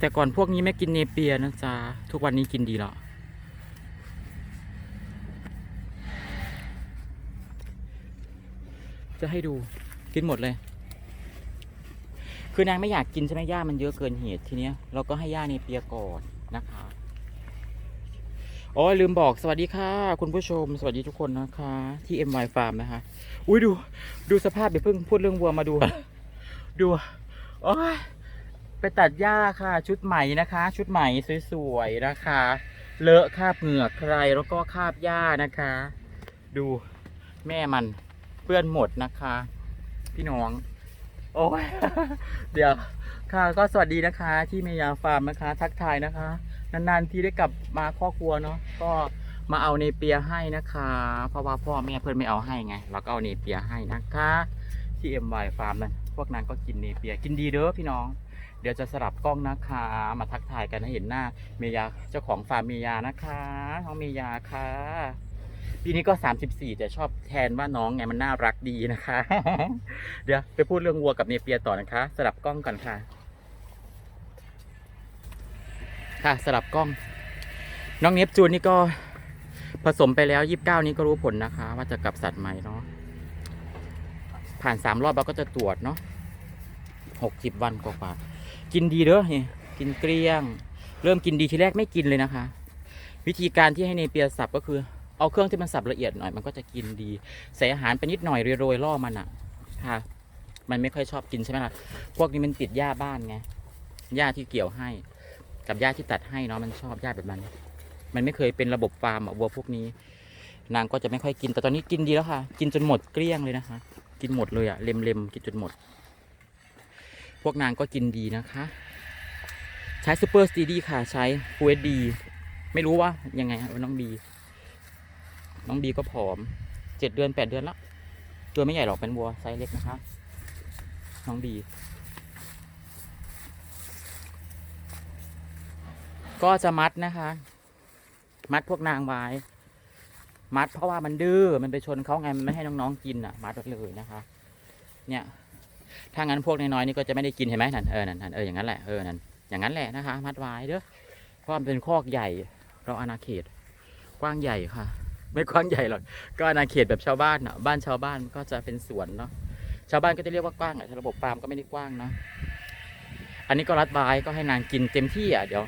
แต่ก่อนพวกนี้ไม่กินเนเปียนะจ๊ะ ทุกวันนี้กินดีแล้วจะให้ดูกินหมดเลย คือนางไม่อยากกินใช่ไหมย่ามันเยอะเกินเหตุทีเนี้ยเราก็ให้ย่าเนเปียก่อนนะคะอ้ยลืมบอกสวัสดีค่ะ คุณผู้ชม สวัสดีทุกคนนะคะ ที่ MY Farm นะคะ อุ้ยดู ดูสภาพเดี๋ยวเพิ่งพูดเรื่องวัวมาดู ดูอ้ย ไปตัดหญ้าค่ะ ชุดใหม่นะคะ ชุดใหม่สวยๆนะคะ เลอะคาบเหงื่อใครแล้วก็คาบหญ้านะคะ ดูแม่มันเปื้อนหมดนะคะ พี่น้อง โอ้ยเดี๋ยวค่ะก็สวัสดีนะคะ ที่เมยาฟาร์มนะคะ ทักทายนะคะ นานๆทีได้กลับมาครอบครัวเนาะก็มาเอาเนเปียให้นะคะเพราะว่าพ่อแม่เพื่อนไม่เอาให้ไงเราก็เอาเนเปียให้นะคะที่เอ็มวฟาร์มนะพวกนางก็กินเนเปียกินดีเด้อพี่น้อง เดี๋ยวจะสลับกล้องนะคะ มาทักทายกันให้เห็นหน้าเมียาเจ้าของฟาร์มเมียานะคะน้องเมียาค่ะปีนี้ก็ 34 แต่ชอบแทนว่าน้องไงมันน่ารักดีนะคะ เดี๋ยวไปพูดเรื่องวัวกับเนเปียต่อนะคะ สลับกล้องก่อนค่ะ ค่ะสลับกล้อง น้องเนปจูนนี่ก็ผสมไปแล้ว 29 นี้ก็รู้ผลนะคะ ว่าจะกลับสัตว์ใหม่เนาะผ่านสามรอบเราก็จะตรวจเนาะหกสิบวันกว่าๆ กินดีเด้อนี่กินเกลี้ยง เริ่มกินดีทีแรกไม่กินเลยนะคะ วิธีการที่ให้เนเปียสับก็คือ เอาเครื่องที่มันสับละเอียดหน่อยมันก็จะกินดี ใส่อาหารไปนิดหน่อยโรยๆล่อมันอะค่ะ มันไม่ค่อยชอบกินใช่ไหมล่ะพวกนี้มันติดหญ้าบ้านไงหญ้าที่เกี่ยวให้ กับหญ้าที่ตัดให้เนาะมันชอบหญ้าแบบนั้นมันไม่เคยเป็นระบบฟาร์มอะวัวพวกนี้ นางก็จะไม่ค่อยกินแต่ตอนนี้กินดีแล้วค่ะ กินจนหมดเกลี้ยงเลยนะคะ กินหมดเลยอะเล็มๆกินจนหมด พวกนางก็กินดีนะคะ ใช้ซูเปอร์สตีดีค่ะ ใช้ฟูเอดีไม่รู้ว่ายังไงฮะว่าน้องบี น้องบีก็ผอมเจ็ดเดือนแปดเดือนแล้ว ตัวไม่ใหญ่หรอกเป็นวัวไซส์เล็กนะคะ น้องบี ก็จะมัดนะคะ มัดพวกนางไว้ มัดเพราะว่ามันดื้อ มันไปชนเขาไง มันไม่ให้น้องๆกินอะ มัดไว้เลยนะคะ เนี่ย ถ้างั้นพวกน้อยๆนี่ก็จะไม่ได้กินเห็นไหมนั่นเออนั่นนั่นเอออย่างนั้นแหละเออนั่นอย่างนั้นแหละนะคะมัดไว้เด้อเพราะมันเป็นคอกใหญ่เราอาณาเขตกว้างใหญ่ค่ะ ไม่กว้างใหญ่หรอกก็อาณาเขตแบบชาวบ้านอะบ้านชาวบ้านก็จะเป็นสวนเนาะชาวบ้านก็จะเรียกว่ากว้างแต่ระบบฟาร์มก็ไม่ได้กว้างนะอันนี้ก็รัดไว้ก็ให้นางกินเต็มที่อะเดี๋ยว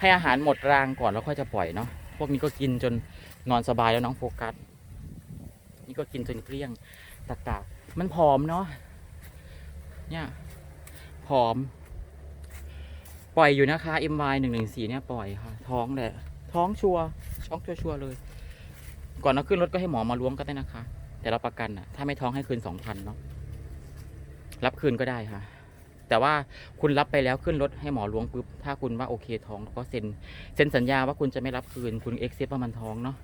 ให้อาหารหมดรางก่อนแล้วค่อยจะปล่อยเนาะพวกนี้ก็กินจนนอนสบายแล้วน้องโฟกัสนี่ก็กินจนเกลี้ยงตะกะมันผอมเนาะ เนี่ยผอม ปล่อยอยู่นะคะ MY หนึ่งหนึ่งสี่เนี่ยปล่อยค่ะ ท้องแหละ ท้องชัวร์ท้องชัวชัวร์เลย ก่อนเราขึ้นรถก็ให้หมอมาล้วงก็ได้นะคะ แต่เราประกันอะถ้าไม่ท้องให้คืนสองพันเนาะรับคืนก็ได้ค่ะ แต่ว่าคุณรับไปแล้วขึ้นรถให้หมอล้วงปุ๊บถ้าคุณว่าโอเคท้องก็เซ็นเซ็นสัญญาว่าคุณจะไม่รับคืนคุณเอ็กเซปว่ามันท้องเนาะ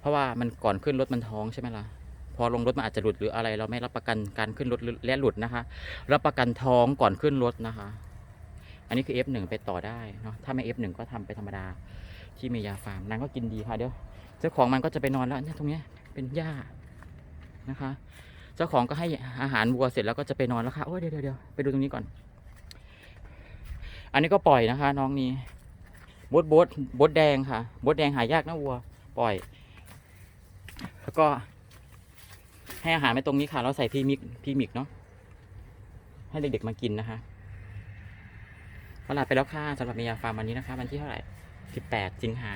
เพราะว่ามันก่อนขึ้นรถมันท้องใช่ไหมล่ะ พอลงรถมันอาจจะหลุดหรืออะไร เราไม่รับประกันการขึ้นรถและหลุดนะคะ รับประกันท้องก่อนขึ้นรถนะคะ อันนี้คือ F1 ไปต่อได้เนาะถ้าไม่ F1 ก็ทำไปธรรมดาที่เมยาฟาร์มนางก็กินดีค่ะเดี๋ยวเจ้าของมันก็จะไปนอนแล้วเนี่ยตรงเนี้ยเป็นหญ้านะคะ เจ้าของก็ให้อาหารวัวเสร็จแล้วก็จะไปนอนแล้วค่ะโอ้ยเดี๋ยวเดี๋ยวเดี๋ยวไปดูตรงนี้ก่อน อันนี้ก็ปล่อยนะคะ น้องนี้บดบดบดแดงค่ะบดแดงหายากนะวัว ปล่อย แล้วก็ ให้อาหารไปตรงนี้ค่ะ เราใส่พีมิกพีมิกเนาะให้เด็กๆมากินนะคะเวลาไปแล้วค่ะสำหรับเมียฟาร์มวันนี้นะคะวันที่เท่าไหร่สิบแปดสิงหา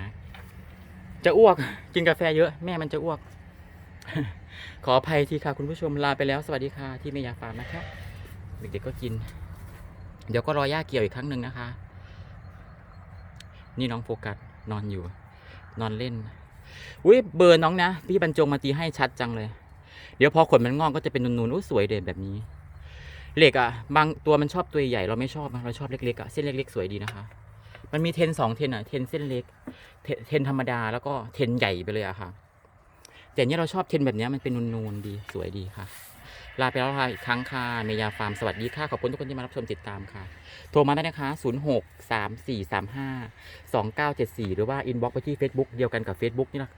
จะอ้วกกินกาแฟเยอะ แม่มันจะอ้วก ขออภัยทีค่ะคุณผู้ชมลาไปแล้วสวัสดีค่ะที่เมียฟาร์มนะคะเด็กๆก็กิน เดี๋ยวก็รอย่าเกี่ยวอีกครั้งหนึ่งนะคะ นี่น้องโฟกัสนอนอยู่ นอนเล่น อุ้ยเบอร์น้องนะ พี่บรรจงมาตีให้ชัดจังเลย เดี๋ยวพอขนมันงอกก็จะเป็นนูนๆอุ้สวยเด่นแบบนี้ เหล็กอะ่ะ บางตัวมันชอบตัวใหญ่เราไม่ชอบนะเราชอบเล็กๆอะ่ะเส้นเล็กๆสวยดีนะคะ มันมีเทนสองเทนอะเทนเส้นเล็กเทนธรรมดาแล้วก็เทนใหญ่ไปเลยอะค่ะ แต่เนี้ยเราชอบเทนแบบนี้มันเป็นนูนๆดีสวยดีค่ะลาไปแล้วค่ะอีกครั้งค่ะเมยาฟาร์มสวัสดีค่ะ ขอบคุณทุกคนที่มารับชมติดตามค่ะ โทรมาได้นะคะ 0 6 3 4 3 5 2 9 7 4 หรือว่า อินบ็อกไปที่ Facebook เดียวกันกับ Facebook นี่นะ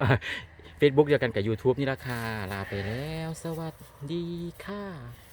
เฟซบุ๊กเดียวกันกับ YouTube นี่ละค่ะ ลาไปแล้ว สวัสดีค่ะ